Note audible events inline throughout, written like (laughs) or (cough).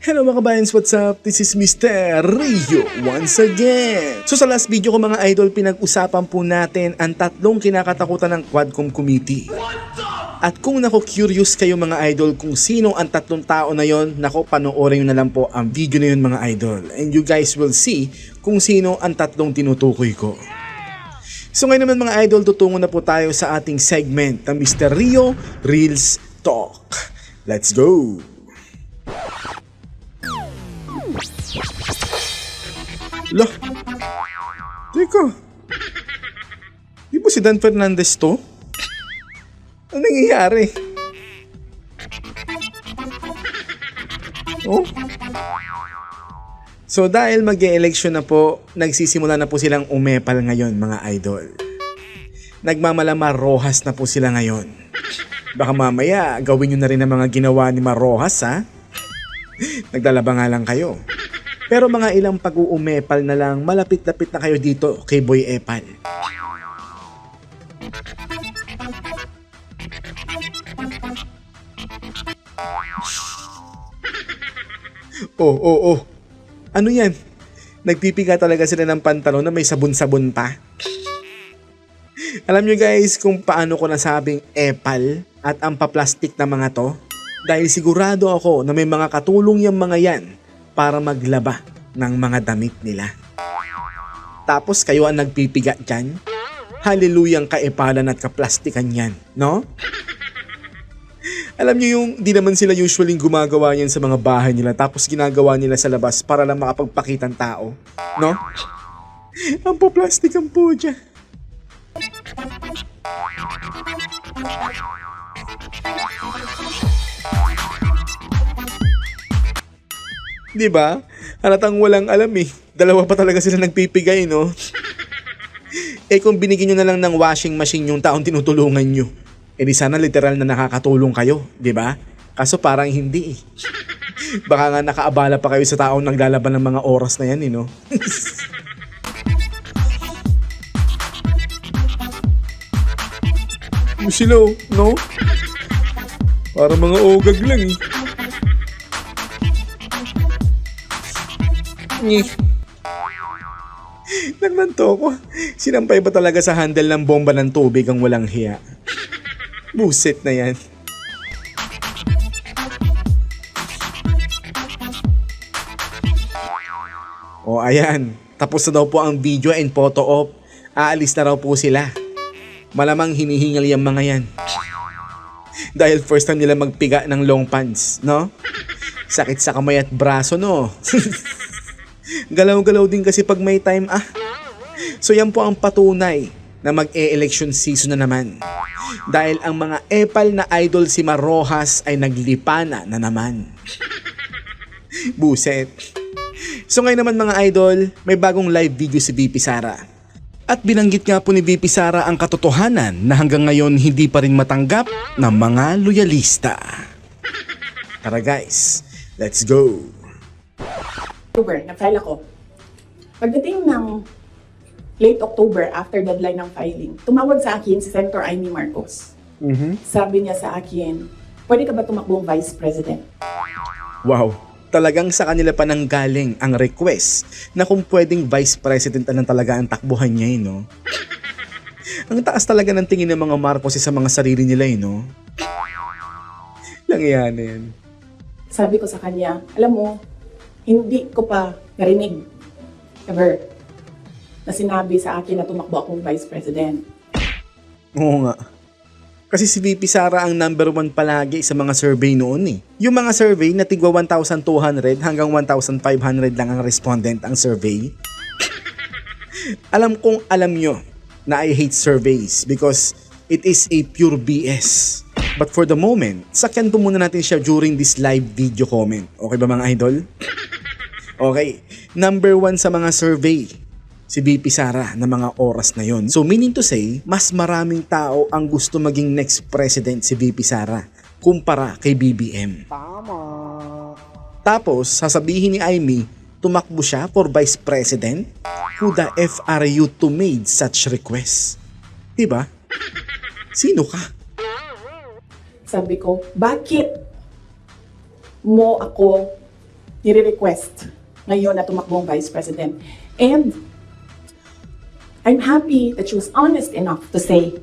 Hello mga kabayans, what's up? This is Mr. Rio once again. So sa last video ko mga idol, pinag-usapan po natin ang tatlong kinakatakutan ng Quadcom Committee. At kung nako curious kayo mga idol kung sino ang tatlong tao na yon, nako panoorin nyo na lang po ang video na yun mga idol. And you guys will see kung sino ang tatlong tinutukoy ko. So ngayon naman mga idol, tutungo na po tayo sa ating segment ng Mr. Rio Reels Talk. Let's go! Lo, teka, di ba si Dan Fernandez to? Ano nangyayari? Oh? So dahil mag election na po, nagsisimula na po silang umepal ngayon mga idol. Nagmamalama Rojas na po sila ngayon. Baka mamaya gawin nyo na rin ang mga ginawa ni Marojas ha? (laughs) Naglalaba nga lang kayo. Pero mga ilang pag-uumepal na lang, malapit-lapit na kayo dito kay Boy Epal. (laughs) Oh, oh, oh. Ano yan? Nagpipiga talaga sila ng pantalon na may sabon-sabon pa. Alam nyo guys kung paano ko nasabing epal at ang paplastik na mga to? Dahil sigurado ako na may mga katulong yung mga yan para maglaba ng mga damit nila. Tapos kayo ang nagpipiga dyan? Haliluyang kaepalan at kaplastikan yan, no? (laughs) Alam niyo yung di naman sila usually gumagawa yan sa mga bahay nila tapos ginagawa nila sa labas para lang makapagpakita ng tao, no? (laughs) ang paplastik ang pudya. Di ba? Halatang walang alam eh. Dalawa pa talaga sila nagpipigay, no? eh kung binigyan nyo na lang ng washing machine yung taong tinutulungan nyo, eh di sana literal na nakakatulong kayo, di ba? Kaso parang hindi eh. Baka nga nakaabala pa kayo sa taong naglalaban ng mga oras na yan, eh, no? (laughs) Oh, no? Para mga ogag lang eh. Nyeh. Nagmanto ko. Sinampay ba talaga sa handle ng bomba ng tubig ang walang hiya? Buset na yan. O ayan, tapos na daw po ang video and photo op. Aalis na raw po sila. Malamang hinihingal yung mga yan. Dahil first time nila magpiga ng long pants, no? Sakit sa kamay at braso, no? (laughs) Galaw-galaw din kasi pag may time ah. So yan po ang patunay na mag-e-election season na naman. Dahil ang mga epal na idol si Marojas ay naglipana na naman. (laughs) Buset. So ngayon naman mga idol, may bagong live video si BP Sara. At binanggit nga po ni BP Sara ang katotohanan na hanggang ngayon hindi pa rin matanggap ng mga loyalista. Tara guys, let's go! October, nag-file ako. Pagdating ng late October, after deadline ng filing, tumawag sa akin si Senator Amy Marcos. Sabi niya sa akin, pwede ka ba tumakbong Vice President? Wow, talagang sa kanila pa nang galing ang request na kung pwedeng vice president na talaga ang takbuhan niya, eh, no? ang taas talaga ng tingin ng mga Marcos sa mga sarili nila, eh, no? Lang yan, yan. Sabi ko sa kanya, alam mo, hindi ko pa narinig ever na sinabi sa akin na tumakbo akong Vice President. Oo nga. Kasi si VP Sara ang number one palagi sa mga survey noon eh. Yung mga survey na tigwa 1,200 hanggang 1,500 lang ang respondent ang survey. alam kong alam nyo na I hate surveys because it is a pure BS. But for the moment, sakyan po muna natin siya during this live video comment. Okay ba mga idol? Okay, number one sa mga survey, si BP Sara na mga oras na yon. So meaning to say, mas maraming tao ang gusto maging next president si BP Sara kumpara kay BBM. Tama. Tapos, sasabihin ni Amy, tumakbo siya for vice president? Who the F are you to made such request? Diba? Sino ka? Sabi ko, bakit mo ako nire-request ngayon na tumakbong vice president. And I'm happy that she was honest enough to say,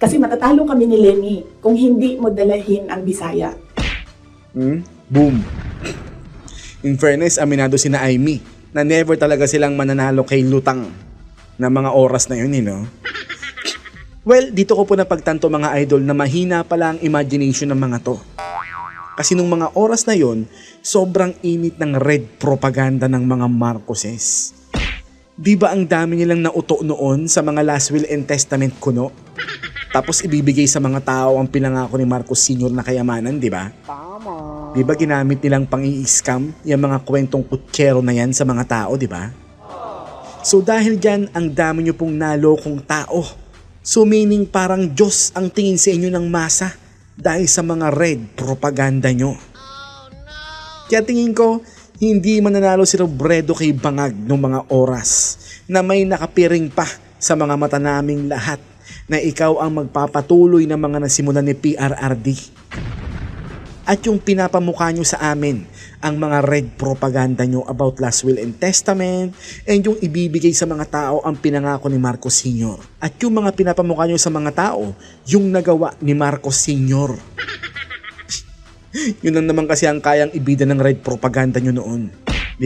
kasi matatalo kami ni Lenny kung hindi mo dalahin ang Bisaya. Hmm? Boom. In fairness, aminado si na Aimee na never talaga silang mananalo kay Lutang na mga oras na yun, you know? Well, dito ko po napagtanto mga idol na mahina pala ang imagination ng mga to. Kasi nung mga oras na yon, sobrang init ng red propaganda ng mga Marcoses. Di ba ang dami nilang nauto noon sa mga last will and testament kuno? Tapos ibibigay sa mga tao ang pinangako ni Marcos Sr. na kayamanan, di ba? Di ba ginamit nilang pang i-scam yung mga kwentong kutsero na yan sa mga tao, di ba? So dahil dyan, ang dami nyo pong nalokong tao. So meaning parang Diyos ang tingin sa inyo ng masa dahil sa mga red propaganda nyo. Kaya tingin ko, hindi mananalo si Robredo kay Bangag noong mga oras na may nakapiring pa sa mga mata naming lahat na ikaw ang magpapatuloy ng mga nasimulan ni PRRD. At yung pinapamukha nyo sa amin, ang mga red propaganda nyo about last will and testament, and yung ibibigay sa mga tao ang pinangako ni Marcos Sr. At yung mga pinapamukha nyo sa mga tao, yung nagawa ni Marcos Sr. (laughs) Yun lang naman kasi ang kayang ibida ng red propaganda nyo noon.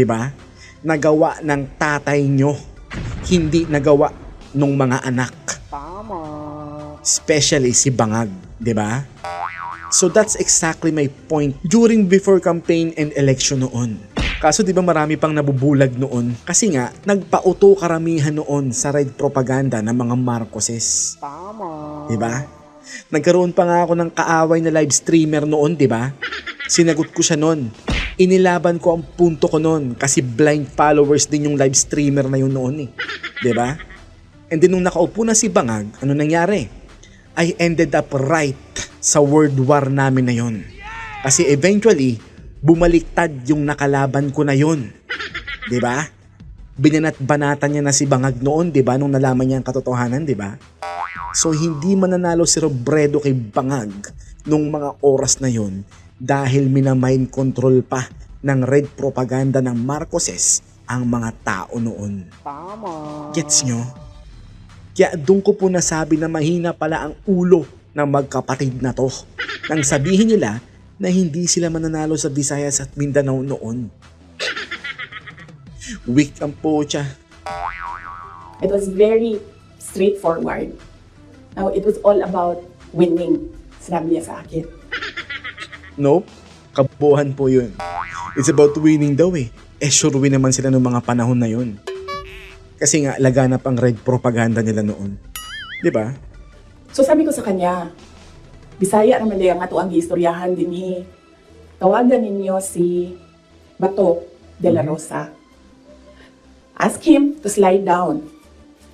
Ba? Nagawa ng tatay nyo. Hindi nagawa nung mga anak. Especially si Bangag. Di ba? So that's exactly my point during before campaign and election noon. Kaso di ba marami pang nabubulag noon? Kasi nga, nagpauto karamihan noon sa red propaganda ng mga Marcoses. Di ba? Nagkaroon pa nga ako ng kaaway na live streamer noon, di ba? Sinagot ko siya noon. Inilaban ko ang punto ko noon kasi blind followers din yung live streamer na yun noon eh. Di ba? And then nung nakaupo na si Bangag, ano nangyari? I ended up right sa world war namin na yun. Kasi eventually, bumaliktad yung nakalaban ko na yun. 'Di ba? Binanat-banatan niya na si Bangag noon, 'di ba? Nung nalaman niya ang katotohanan, 'di ba? So hindi mananalo si Robredo kay Bangag nung mga oras na yun dahil minamind control pa ng red propaganda ng Marcoses ang mga tao noon. Gets nyo? Kaya doon ko po nasabi na mahina pala ang ulo ng magkapatid na to. Nang sabihin nila na hindi sila mananalo sa Visayas at Mindanao noon. Weak ang pocha. It was very straightforward. Now, it was all about winning, sinabi niya sa akin. Nope. Kabuhan po yun. It's about winning daw eh. Eh sure win naman sila noong mga panahon na yun. Kasi nga laganap ang red propaganda nila noon. 'Di ba? So sabi ko sa kanya, Bisaya naman din ang ato ang istoryahan din ni tawagan ninyo si Bato de la Rosa. Ask him to slide down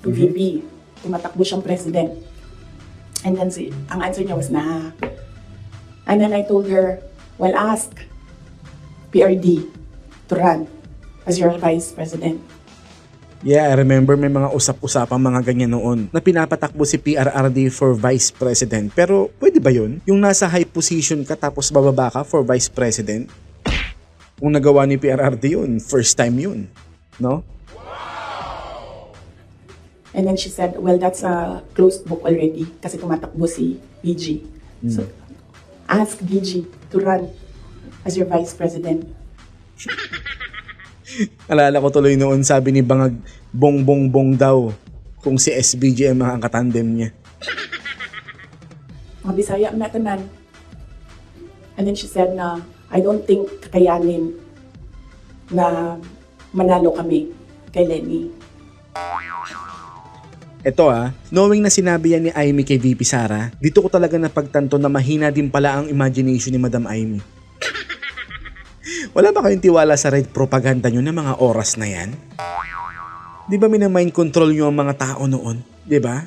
to VP. Tumatakbo siyang president. And then si, ang answer niya was na. And then I told her, well ask PRD to run as your vice president. Yeah, I remember may mga usap-usapang mga ganyan noon na pinapatakbo si PRRD for vice president. Pero pwede ba yun? Yung nasa high position ka tapos bababa ka for vice president? Kung nagawa ni PRRD yun, first time yun. No? And then she said, well, that's a closed book already kasi tumatakbo si BG. So, ask BG to run as your vice president. (laughs) (laughs) Alala ko tuloy noon sabi ni Bangag, bong-bong-bong daw kung si SBG ang katandem niya. Mga Bisaya ang natanan. And then she said na, I don't think kakayanin na manalo kami kay Lenny. Ito ah, knowing na sinabi yan ni Aimee kay VP Sara, dito ko talaga napagtanto na mahina din pala ang imagination ni Madam Aimee. Wala ba kayong tiwala sa red propaganda nyo ng mga oras na yan? Di ba minamind control nyo ang mga tao noon? Di ba?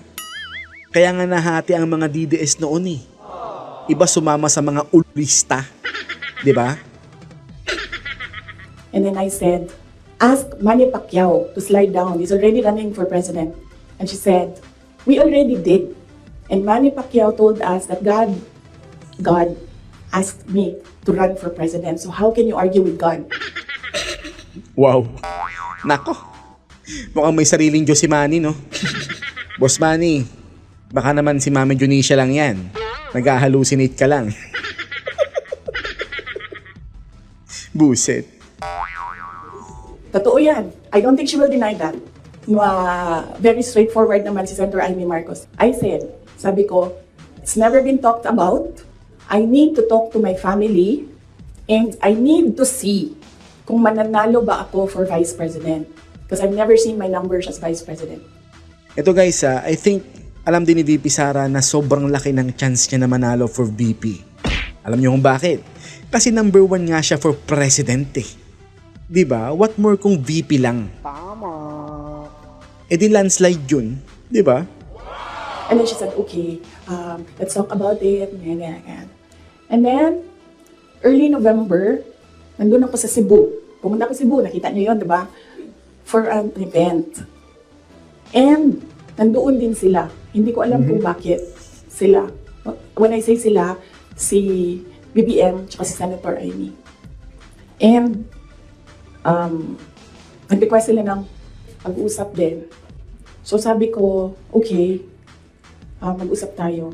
Kaya nga nahati ang mga DDS noon eh. Iba sumama sa mga ulista. Di ba? And then I said, ask Manny Pacquiao to slide down. He's already running for president. And she said, we already did. And Manny Pacquiao told us that God, God asked me to run for president. So how can you argue with God? Wow. Nako. Mukhang may sariling Diyos si Manny, no? Boss Manny, baka naman si Mama Junisha lang yan. Nag-hallucinate ka lang. Buset. Totoo yan. I don't think she will deny that. Ma, very straightforward naman si Senator Amy Marcos. I said, sabi ko, it's never been talked about. I need to talk to my family and I need to see kung mananalo ba ako for Vice President. Because I've never seen my numbers as Vice President. Ito guys, ah, I think alam din ni VP Sara na sobrang laki ng chance niya na manalo for VP. Alam niyo kung bakit? Kasi number one nga siya for president eh. 'Di ba? What more kung VP lang? Tama. Eh di landslide yun. 'di ba? And then she said, okay, um, let's talk about it. Ganyan, ganyan. And then, early November, nandun ako sa Cebu. Pumunta ako sa Cebu, nakita niyo yun, di ba? For an event. And, nandoon din sila. Hindi ko alam kung bakit sila. When I say sila, si BBM tsaka si Senator Amy. And, um, nag-request sila ng pag-uusap din. So sabi ko, okay, ah, mag-usap tayo.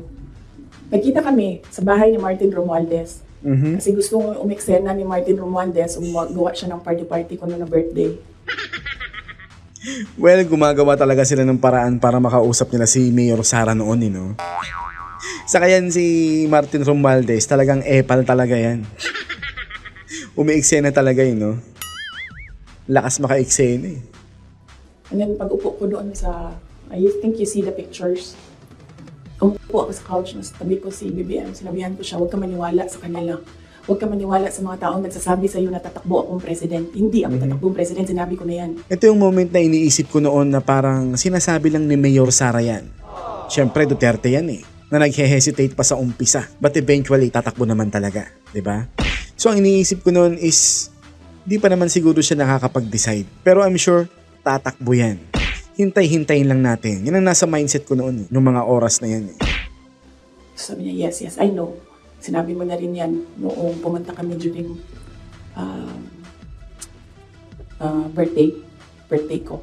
Nagkita kami sa bahay ni Martin Romualdez. Mhm. Kasi gusto ko umeksena ni Martin Romualdez, gumawa siya ng party-party ko noon na birthday. (laughs) Well, gumagawa talaga sila ng paraan para makausap nila si Mayor Sara noon, eh, no? Sa kayan si Martin Romualdez, talagang epal talaga yan. (laughs) Umiiksena talaga yun, no? Lakas maka-eksena eh. And then pag upo ko doon sa, I think you see the pictures. Umupo ako sa couch, na tabi ko si BBM, sinabihan ko siya, huwag ka maniwala sa kanila. Huwag ka maniwala sa mga taong nagsasabi sa iyo na tatakbo akong president. Hindi ako tatakbong president, sinabi ko na yan. Ito yung moment na iniisip ko noon na parang sinasabi lang ni Mayor Sara yan. Siyempre, Duterte yan eh. Na naghe-hesitate pa sa umpisa. But eventually, tatakbo naman talaga. 'di ba? So, ang iniisip ko noon is, di pa naman siguro siya nakakapag-decide. Pero I'm sure, tatakbo yan. Hintay-hintayin lang natin. Yan ang nasa mindset ko noon, eh, nung mga oras na yan. Eh. Sabi niya, yes, yes, I know. Sinabi mo na rin yan noong pumunta kami during um, uh, birthday, birthday ko.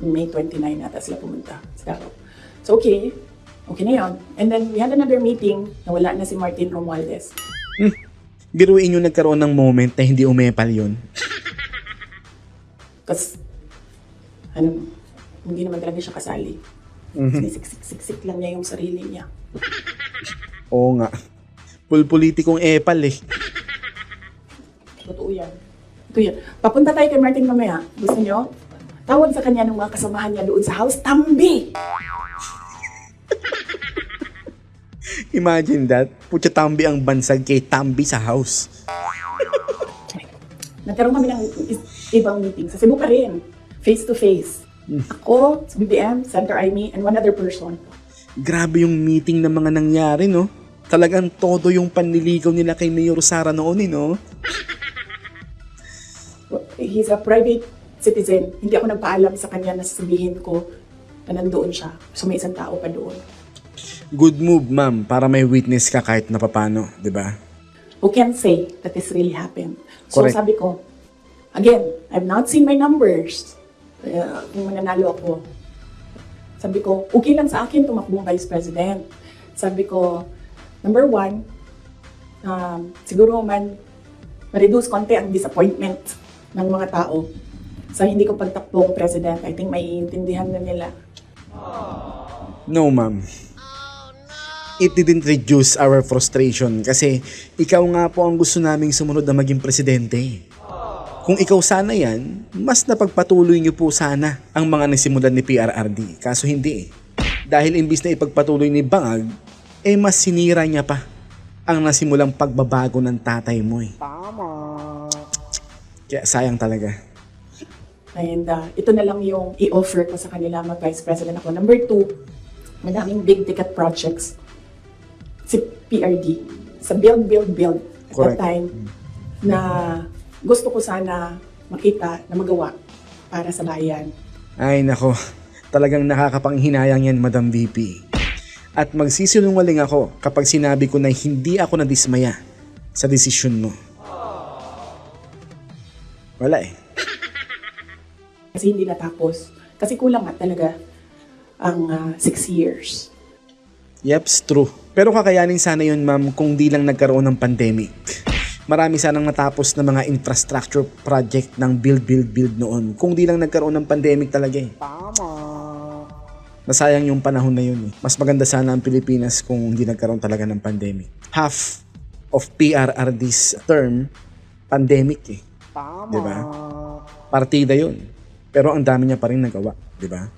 May 29 nata sila pumunta sa Davao. So, okay. Okay na yun. And then, we had another meeting na wala na si Martin Romualdez. Biruin yung nagkaroon ng moment na hindi umepal yun. (laughs) Kasi, ano, hindi naman talaga siya kasali. Sinisiksik-siksik lang niya yung sarili niya. Oo nga. Pulpolitikong epal eh. Totoo yan. Ito yan. Papunta tayo kay Martin mamaya. Gusto nyo? Tawag sa kanya ng mga kasamahan niya doon sa house, Tambi! Imagine that. Putya tambi ang bansag kay Tambi sa house. Nagkaroon kami ng ibang meeting. Sa Cebu pa rin. Face to face. Ako, BBM, Senator Amy, and one other person. Grabe yung meeting na mga nangyari, no? Talagang todo yung panliligaw nila kay Mayor Sara noon, eh, no? He's a private citizen. Hindi ako nagpaalam sa kanya na sasabihin ko na nandoon siya. So may isang tao pa doon. Good move, ma'am, para may witness ka kahit na papano, di ba? who can say that this really happened. So Correct. sabi ko, again, I've not seen my numbers. Uh, kung mananalo ako. Sabi ko, okay lang sa akin tumakbong vice president. Sabi ko, number one, um, siguro man ma-reduce konti ang disappointment ng mga tao sa hindi ko pagtakbong president. I think maiintindihan na nila. No, ma'am. It didn't reduce our frustration kasi ikaw nga po ang gusto naming sumunod na maging presidente. Kung ikaw sana yan, mas napagpatuloy niyo po sana ang mga nasimulan ni PRRD. Kaso hindi eh. Dahil imbis na ipagpatuloy ni Bangag, eh mas sinira niya pa ang nasimulang pagbabago ng tatay mo eh. Kaya sayang talaga. And uh, ito na lang yung i-offer ko sa kanila mag-vice president ako. Number two, madaming big ticket projects si PRD sa build, build, build at Correct. that time na gusto ko sana makita na magawa para sa bayan. Ay nako, talagang nakakapanghinayang yan Madam VP. At magsisinungaling ako kapag sinabi ko na hindi ako nadismaya sa desisyon mo. Wala eh. (laughs) kasi hindi natapos. Kasi kulang nga talaga ang ah, six years. Yeps, true. Pero kakayanin sana yun, ma'am, kung di lang nagkaroon ng pandemic. Marami sanang natapos na mga infrastructure project ng build, build, build noon. Kung di lang nagkaroon ng pandemic talaga eh. Nasayang yung panahon na yun eh. Mas maganda sana ang Pilipinas kung hindi nagkaroon talaga ng pandemic. Half of PRRD's term, pandemic eh. Di ba? Partida yun. Pero ang dami niya pa rin nagawa. Di ba?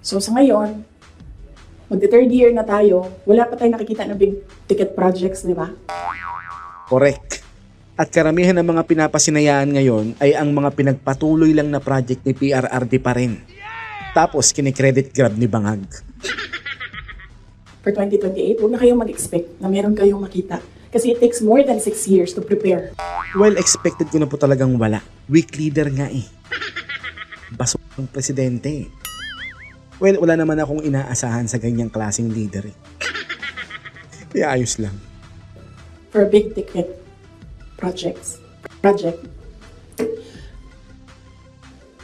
So sa ngayon, magte third year na tayo, wala pa tayong nakikita na big ticket projects, di ba? Correct. At karamihan ng mga pinapasinayaan ngayon ay ang mga pinagpatuloy lang na project ni PRRD pa rin. Tapos kinikredit grab ni Bangag. For 2028, huwag na kayong mag-expect na meron kayong makita. Kasi it takes more than six years to prepare. Well, expected ko na po talagang wala. Weak leader nga eh. Baso ang presidente eh. Well, wala naman akong inaasahan sa ganyang klaseng leader eh. Kaya ayos lang. For big ticket projects. Project.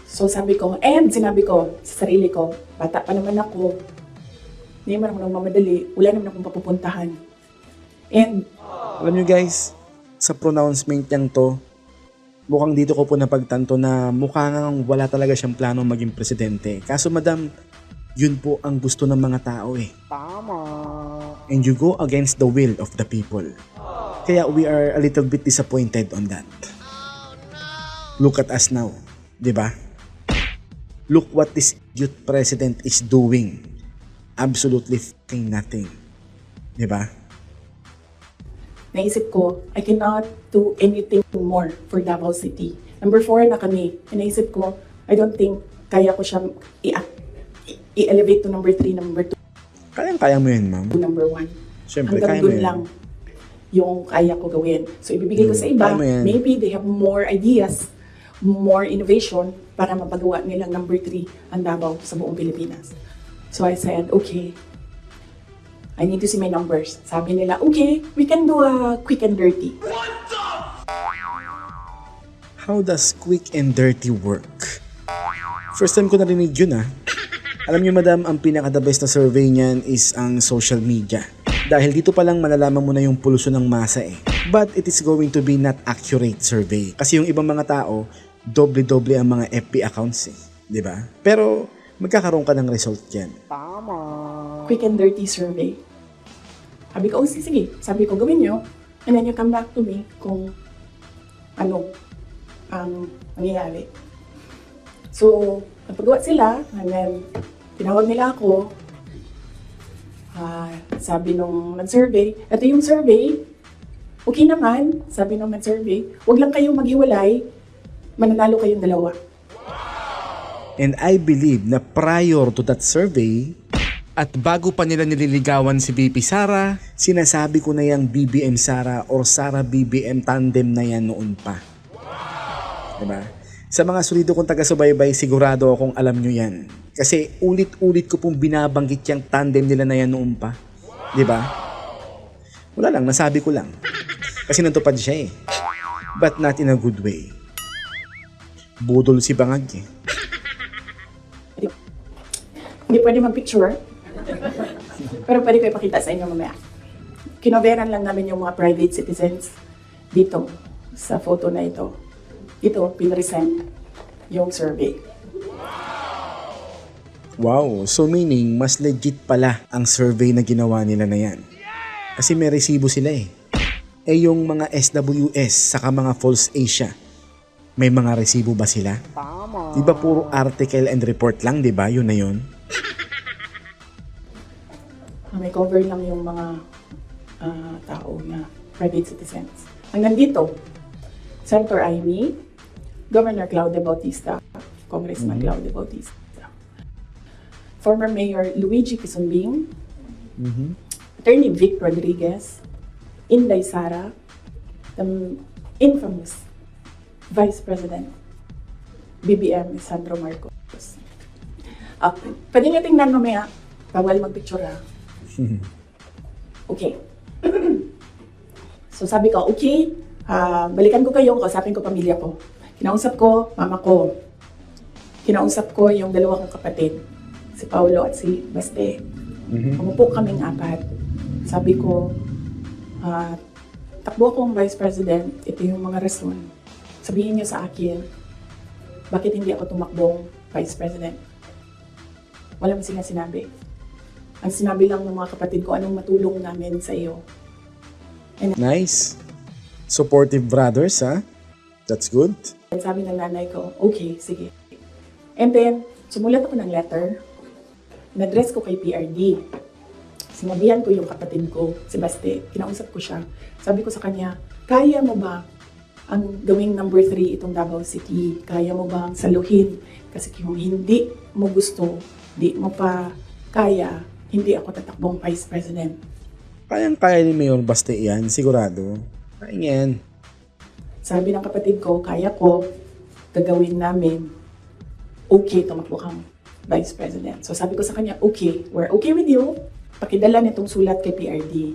So sabi ko, and sinabi ko sa sarili ko, bata pa naman ako, hindi naman ako nang mamadali, wala naman akong papupuntahan. And Alam nyo guys, sa pronouncement niyang to, mukhang dito ko po napagtanto na mukha ngang wala talaga siyang plano maging presidente. Kaso madam, yun po ang gusto ng mga tao eh. And you go against the will of the people. Kaya we are a little bit disappointed on that. Look at us now, 'di ba? Look what this youth president is doing. Absolutely fucking nothing. 'Di ba? naisip ko, I cannot do anything more for Davao City. Number four na kami. And naisip ko, I don't think kaya ko i- i-elevate to number three, number two, Kayang-kaya mo yun, ma'am. number one. Siyempre, Hanggang kaya mo yun. lang yung kaya ko gawin. So, ibibigay ko sa iba, kaya mo yan. maybe they have more ideas, more innovation para mapagawa nilang number three ang Davao sa buong Pilipinas. So, I said, okay, I need to see my numbers. Sabi nila, okay, we can do a quick and dirty. How does quick and dirty work? First time ko narinig yun ah. Alam niyo madam, ang pinaka-the best na survey niyan is ang social media. Dahil dito pa lang malalaman mo na yung pulso ng masa eh. But it is going to be not accurate survey. Kasi yung ibang mga tao, doble-doble ang mga FB accounts eh. ba? Pero magkakaroon ka ng result yan. quick and dirty survey. Sabi ko, oh, sige. Sabi ko, gawin nyo. And then you come back to me kung ano ang nangyayari. So, napagawa sila, and then tinawag nila ako. Ah, sabi nung nag-survey, ito yung survey, okay naman, sabi nung nag-survey, huwag lang kayong maghiwalay, mananalo kayong dalawa. And I believe na prior to that survey, at bago pa nila nililigawan si BP Sara, sinasabi ko na yung BBM Sara or Sara BBM tandem na yan noon pa. Diba? Sa mga solido kong taga-subaybay, sigurado akong alam nyo yan. Kasi ulit-ulit ko pong binabanggit yung tandem nila na yan noon pa. Diba? Wala lang, nasabi ko lang. Kasi natupad siya eh. But not in a good way. Budol si Bangag eh. Hindi pwede mag-picture. Pero pwede ko ipakita sa inyo mamaya. Kinoveran lang namin yung mga private citizens dito sa photo na ito. Ito, pinresent yung survey. Wow, so meaning mas legit pala ang survey na ginawa nila na yan. Kasi may resibo sila eh. Eh yung mga SWS saka mga False Asia, may mga resibo ba sila? Tama. Di ba puro article and report lang, di ba? Yun na yun. Ah, May cover lang yung mga ah, tao na private citizens. Ang nandito, Senator Amy, Governor Claudia Bautista, Congressman Claudia Bautista, former Mayor Luigi Quisumbing, Attorney Vic Rodriguez, Inday Sara, the infamous Vice President BBM Sandro Marcos. Ah, pwede niyo tingnan mamaya. Bawal magpicture ha. Okay. (clears throat) so sabi ko, okay, ah, balikan ko kayo, kausapin ko pamilya ko. Kinausap ko, mama ko. kinausap ko yung dalawa kong kapatid, si Paulo at si Baste. Umupo kaming apat. Sabi ko, ah, takbo akong Vice President, ito yung mga rason. Sabihin niyo sa akin, bakit hindi ako tumakbong Vice President? Wala mo sila sinabi. Ang sinabi lang ng mga kapatid ko, anong matulong namin sa iyo. Nice. Supportive brothers, ha? That's good. Sabi ng nanay ko, okay, sige. And then, sumulat ako ng letter. Nadress ko kay PRD. Sinabihan ko yung kapatid ko, si Baste. Kinausap ko siya. Sabi ko sa kanya, kaya mo ba ang gawing number 3 itong Davao City? Kaya mo ba ang saluhin? Kasi kung hindi mo gusto, di mo pa kaya, hindi ako tatakbong Vice President. Kayang-kaya ni Mayor Baste yan, sigurado. Kaya yan. Sabi ng kapatid ko, kaya ko, gagawin namin, okay, tumakbo kang Vice President. So sabi ko sa kanya, okay, we're okay with you. Pakidala nitong sulat kay PRD.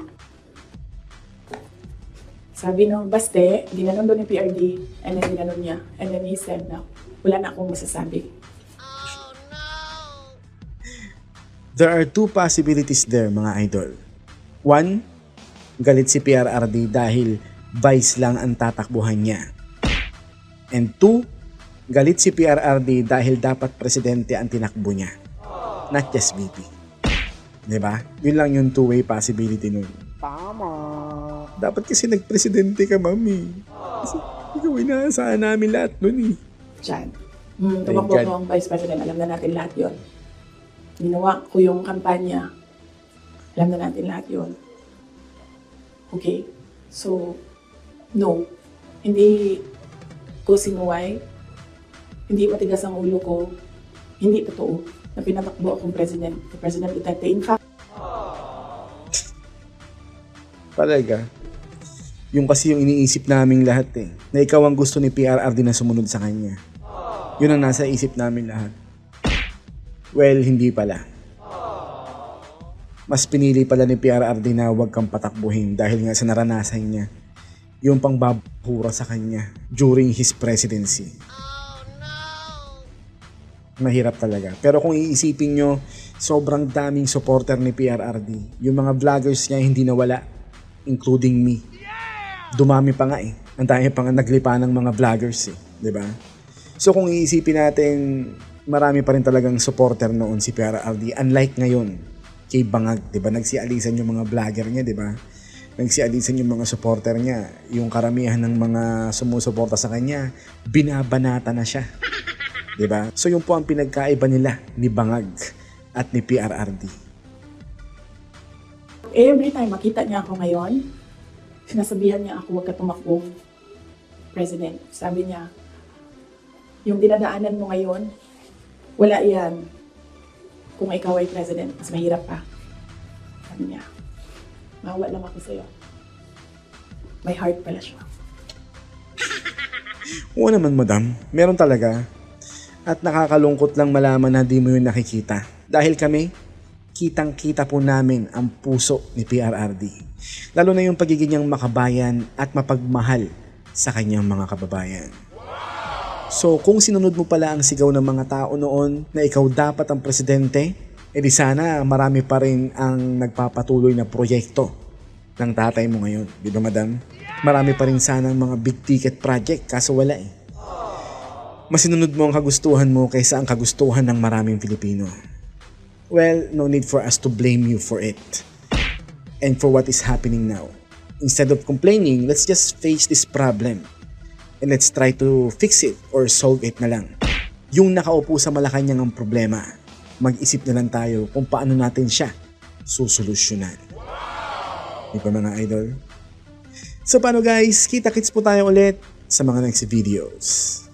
Sabi ng Baste, ginanon doon ni PRD, and then ginanon niya. And then he said na, wala na akong masasabi. There are two possibilities there, mga idol. One, galit si PRRD dahil vice lang ang tatakbuhan niya. And two, galit si PRRD dahil dapat presidente ang tinakbo niya. Not just VP. ba? Yun lang yung two-way possibility nun. Tama. Dapat kasi nagpresidente ka, mami. Kasi ikaw inaasahan namin lahat nun eh. Hmm, Thank tumakbo ko ang Vice President, alam na natin lahat yon. Ginawa ko yung kampanya, alam na natin lahat yon. Okay? So, no. Hindi ko sinuway, hindi matigas ang ulo ko, hindi totoo na pinatakbo akong president, si President Duterte. In fact, Talaga. Yung kasi yung iniisip naming lahat eh. Na ikaw ang gusto ni PRRD na sumunod sa kanya. Yun ang nasa isip namin lahat. Well, hindi pala. Mas pinili pala ni PRRD na huwag kang patakbuhin dahil nga sa naranasan niya. Yung pangbabura sa kanya during his presidency. Mahirap talaga. Pero kung iisipin nyo, sobrang daming supporter ni PRRD. Yung mga vloggers niya hindi nawala including me. Dumami pa nga eh. Ang dami pa nga naglipa ng mga vloggers eh. ba? So kung iisipin natin, marami pa rin talagang supporter noon si PRRD. Unlike ngayon, kay Bangag, 'di ba? Nagsialisan yung mga vlogger niya, 'di ba? Nagsialisan yung mga supporter niya. Yung karamihan ng mga sumusuporta sa kanya, binabanata na siya. ba? So yun po ang pinagkaiba nila ni Bangag at ni PRRD. every time makita niya ako ngayon, sinasabihan niya ako huwag ka tumakbong president. Sabi niya, yung dinadaanan mo ngayon, wala yan. Kung ikaw ay president, mas mahirap pa. Sabi niya, mawa lang ako sa'yo. May heart pala siya. (laughs) Oo naman, madam. Meron talaga. At nakakalungkot lang malaman na di mo yun nakikita. Dahil kami, kitang-kita po namin ang puso ni PRRD. Lalo na yung pagiging niyang makabayan at mapagmahal sa kanyang mga kababayan. So kung sinunod mo pala ang sigaw ng mga tao noon na ikaw dapat ang presidente, edi sana marami pa rin ang nagpapatuloy na proyekto ng tatay mo ngayon. Di ba madam? Marami pa rin sanang mga big ticket project kaso wala eh. Masinunod mo ang kagustuhan mo kaysa ang kagustuhan ng maraming Pilipino. Well, no need for us to blame you for it. And for what is happening now. Instead of complaining, let's just face this problem. And let's try to fix it or solve it na lang. Yung nakaupo sa Malacanang ang problema, mag-isip na lang tayo kung paano natin siya susolusyonan. Di ba mga idol? So paano guys, kita-kits po tayo ulit sa mga next videos.